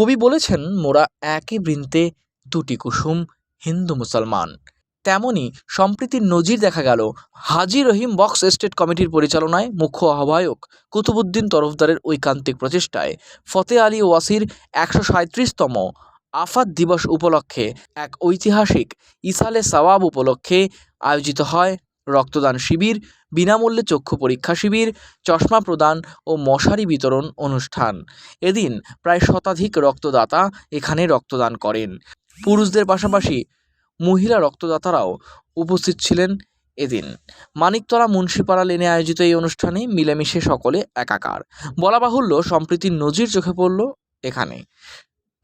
কবি বলেছেন, মোরা একই বৃন্তে দুটি কুসুম, হিন্দু মুসলমান। তেমনি সম্প্রীতির নজির দেখা গেল হাজি রহিম বক্স এস্টেট কমিটির পরিচালনায় মুখ্য আহ্বায়ক কুতুবুদ্দিন তরফদারের ঐকান্তিক প্রচেষ্টায় ফতে আলী ওয়াসির একশো সাঁত্রিশতম আফাদ দিবস উপলক্ষে এক ঐতিহাসিক ইসালে সওয়াব উপলক্ষে আয়োজিত হয় রক্তদান শিবির বিনামূল্যে চক্ষু পরীক্ষা শিবির চশমা প্রদান ও মশারি বিতরণ অনুষ্ঠান। এদিন প্রায় শতাধিক রক্তদাতা এখানে রক্তদান করেন। পুরুষদের পাশাপাশি মহিলা রক্তদাতারাও উপস্থিত ছিলেন এদিন। মানিকতলা মুন্সিপাড়া লেনে আয়োজিত এই অনুষ্ঠানে মিলেমিশে সকলে একাকার। বলা বাহুল্য সম্প্রীতির নজির চোখে পড়ল এখানে।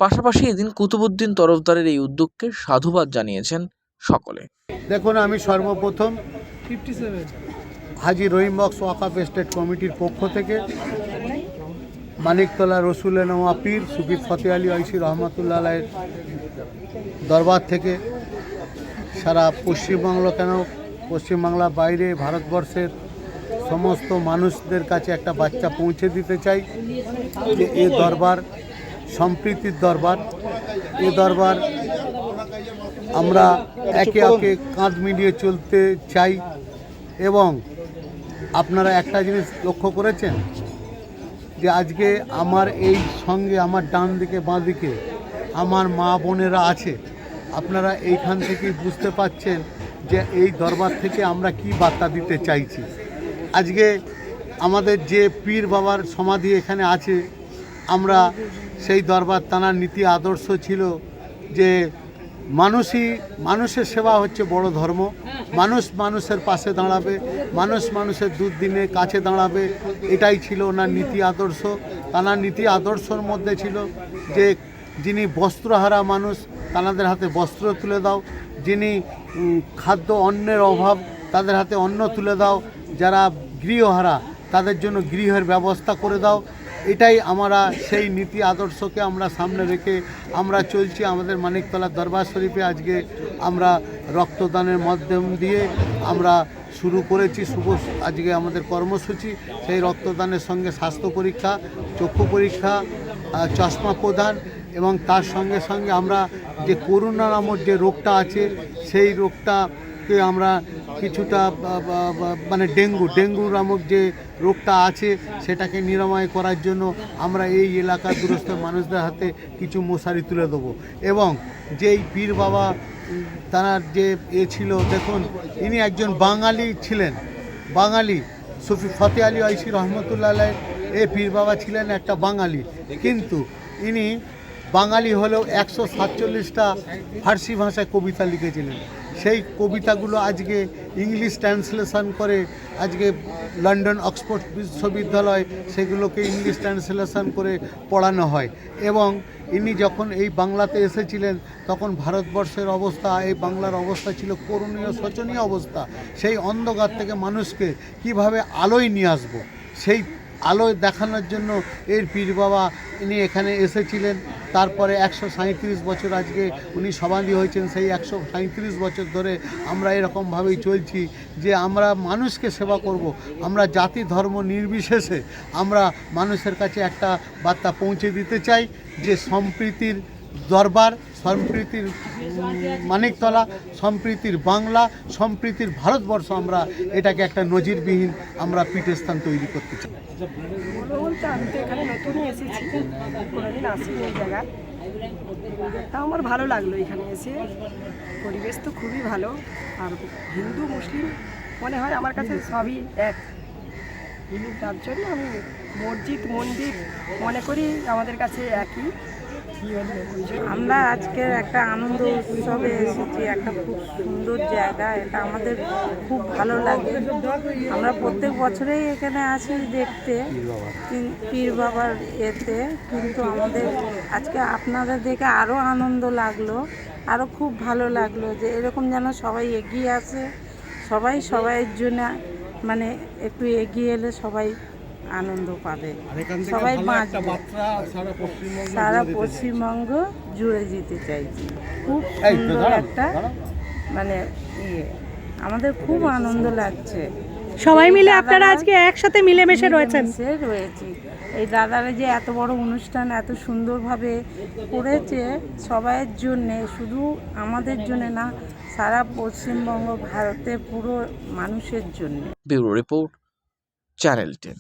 পাশাপাশি এদিন কুতুবুদ্দিন তরফদারের এই উদ্যোগকে সাধুবাদ জানিয়েছেন সকলে। দেখুন আমি সর্বপ্রথম হাজি রহিম বক্স ওয়াকাফ স্টেট কমিটির পক্ষ থেকে মানিকতলা রসুল নওয়া পীর সুফি ফতে আলী ঐশী রহমতুল্লাহ দরবার থেকে সারা পশ্চিমবাংলা কেন? পশ্চিমবাংলা বাইরে ভারতবর্ষের সমস্ত মানুষদের কাছে একটা বাচ্চা পৌঁছে দিতে চাই যে এ দরবার সম্প্রীতির দরবার। এ দরবার আমরা একে একে কাঁধ মিলিয়ে চলতে চাই এবং আপনারা একটা জিনিস লক্ষ্য করেছেন? যে আজকে আমার এই সঙ্গে, আমার ডান দিকে, বাঁ দিকে আমার মা বোনেরা আছে। আপনারা এইখান থেকেই বুঝতে পাচ্ছেন যে এই দরবার থেকে আমরা কি বার্তা দিতে চাইছি। আজকে আমাদের যে পীর বাবার সমাধি এখানে আছে, আমরা সেই দরবার তানার নীতি আদর্শ ছিল যে মানুষই, মানুষের সেবা হচ্ছে বড় ধর্ম। মানুষ মানুষের পাশে দাঁড়াবে, মানুষ মানুষের দুর্দিনে কাছে দাঁড়াবে, এটাই ছিল ওনার নীতি আদর্শ। তানার নীতি আদর্শর মধ্যে ছিল যে, যিনি বস্ত্রহারা মানুষ তানাদের হাতে বস্ত্র তুলে দাও। যিনি খাদ্য অন্নের অভাব, তাদের হাতে অন্ন তুলে দাও। যারা গৃহহারা, তাদের জন্য গৃহের ব্যবস্থা করে দাও। এটাই আমরা সেই নীতি আদর্শকে আমরা সামনে রেখে আমরা চলছি আমাদের মানিকতলার দরবার শরীফে। আজকে আমরা রক্তদানের মাধ্যম দিয়ে আমরা শুরু করেছি শুভ আজকে আমাদের কর্মসূচি। সেই রক্তদানের সঙ্গে স্বাস্থ্য পরীক্ষা, চক্ষু পরীক্ষা চশমা প্রদান এবং তার সঙ্গে সঙ্গে আমরা যে করোনা নামক যে রোগটা আছে, সেই রোগটাকে আমরা কিছুটা মানে ডেঙ্গু ডেঙ্গু নামক যে রোগটা আছে সেটাকে নিরাময় করার জন্য আমরা এই এলাকার দূরস্থ মানুষদের হাতে কিছু মশারি তুলে দেবো। এবং যেই পীর বাবা, তার যে এ ছিল, দেখুন, ইনি একজন বাঙালি ছিলেন। বাঙালি, সুফি ফতে আলী ঐশী রহমতুল্লাহ এ পীর বাবা ছিলেন একটা বাঙালি। কিন্তু ইনি বাঙালি হলেও একশো সাতচল্লিশটা ফার্সি ভাষায় কবিতা লিখেছিলেন। সেই কবিতাগুলো আজকে ইংলিশ ট্রান্সলেশন করে, আজকে লন্ডন অক্সফোর্ড বিশ্ববিদ্যালয় সেগুলোকে ইংলিশ ট্রান্সলেশন করে পড়ানো হয়। এবং ইনি যখন এই বাংলাতে এসেছিলেন, তখন ভারতবর্ষের অবস্থা, এই বাংলার অবস্থা ছিল করণীয়, শোচনীয় অবস্থা। সেই অন্ধকার থেকে মানুষকে কীভাবে আলোয় নিয়ে আসব, সেই আলোয় দেখানোর জন্য এর পীর বাবা ইনি এখানে এসেছিলেন। তারপরে একশো সাঁত্রিশ বছর আজকে উনি সমাধি হয়েছেন। সেই একশো সাঁত্রিশ বছর ধরে আমরা এরকমভাবেই চলছি যে আমরা মানুষকে সেবা করব। আমরা জাতি ধর্ম নির্বিশেষে আমরা মানুষের কাছে একটা বার্তা পৌঁছে দিতে চাই যে সম্প্রীতির দরবার সম্প্রীতির মানিকতলা, সম্প্রীতির বাংলা, সম্প্রীতির ভারতবর্ষ আমরা এটাকে একটা নজিরবিহীন আমরা পীঠস্থান তৈরি করতে চাই। আমি তো এখানে নতুনই এসেছি জায়গায়। তা আমার ভালো লাগল এখানে এসে। পরিবেশ তো খুবই ভালো, আর হিন্দু, মুসলিম মনে হয় আমার কাছে সবই এক। তার জন্য আমি মসজিদ, মন্দির মনে করি আমাদের কাছে একই। আমরা আজকের একটা আনন্দ উৎসবে এসেছি, একটা খুব সুন্দর জায়গা, এটা আমাদের খুব ভালো লাগে। আমরা প্রত্যেক বছরেই এখানে আসি দেখতে পীর বাবার এতে, কিন্তু আমাদের আজকে আপনাদের দেখে আরও আনন্দ লাগল আরও খুব ভালো লাগল যে এরকম যেন সবাই এগিয়ে আসে, সবাই সবাইয়ের জন্য মানে একটু এগিয়ে এলে সবাই আনন্দ পাবে। সবাই সারা পশ্চিমবঙ্গ জুড়ে যেতে চাইছি। খুব সুন্দর একটা মানে ইয়ে। আমাদের খুব আনন্দ লাগছে। সবাই মিলে আপনারা আজকে একসাথে মিলেমিশে রয়েছেন। রয়েছি। এই দাদারা যে এত বড় অনুষ্ঠান এত সুন্দরভাবে করেছে সবাইয়ের জন্যে শুধু আমাদের জন্যে না সারা পশ্চিমবঙ্গ ভারতের পুরো মানুষের জন্য। Bureau report channel ten.